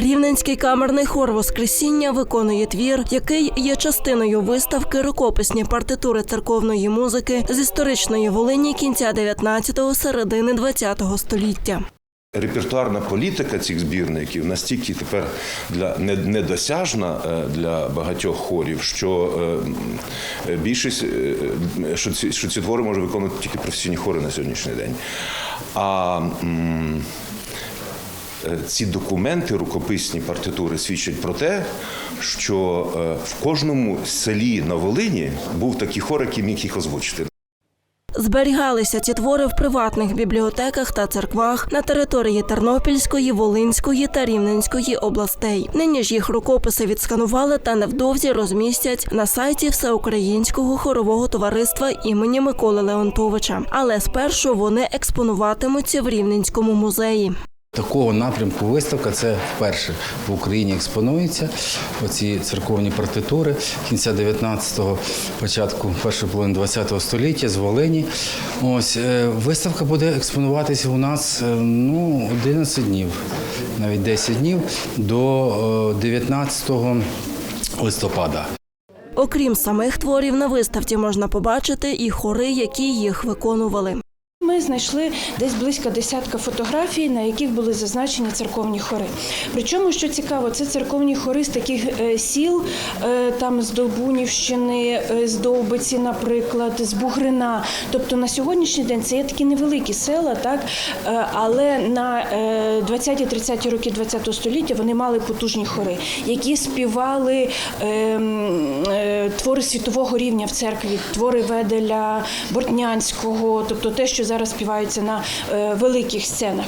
Рівненський камерний хор Воскресіння виконує твір, який є частиною виставки рукописні партитури церковної музики з історичної Волині кінця 19-го, середини 20-го століття. Репертуарна політика цих збірників настільки тепер для недосяжна е, для багатьох хорів, що е, більшість е, що ці, що ці твори може виконувати тільки професійні хори на сьогоднішній день. А ці документи, рукописні партитури, свідчать про те, що е, в кожному селі на Волині був такий хор, який міг їх озвучити. Зберігалися ці твори в приватних бібліотеках та церквах на території Тернопільської, Волинської та Рівненської областей. Нині ж їх рукописи відсканували та невдовзі розмістять на сайті Всеукраїнського хорового товариства імені Миколи Леонтовича. Але спершу вони експонуватимуться в Рівненському музеї. Такого напрямку виставка це вперше в Україні експонується. Оці церковні партитури кінця 19-го, початку першої половини 20-го століття з Волині. Ось е, виставка буде експонуватися у нас е, ну 11 днів, навіть 10 днів до е, 19 листопада. Окрім самих творів, на виставці можна побачити і хори, які їх виконували. Ми знайшли десь близько десятка фотографій, на яких були зазначені церковні хори. Причому, що цікаво, це церковні хори з таких е, сіл, е, там з Долбунівщини, е, з Довбиці, наприклад, з Бугрина. Тобто на сьогоднішній день це є такі невеликі села, так але на е, 20-30 роки ХХ століття вони мали потужні хори, які співали е, м, е, твори світового рівня в церкві, твори Веделя, Бортнянського, тобто те, що зараз співаються на е, великих сценах.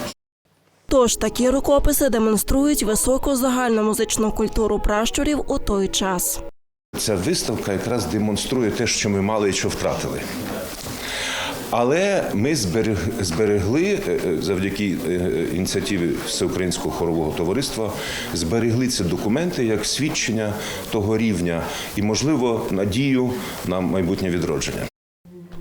Тож такі рукописи демонструють високу загальномузичну культуру пращурів у той час. Ця виставка якраз демонструє те, що ми мали і що втратили. Але ми зберег- зберегли е, е, завдяки ініціативі Всеукраїнського хорового товариства, зберегли ці документи як свідчення того рівня і, можливо, надію на майбутнє відродження.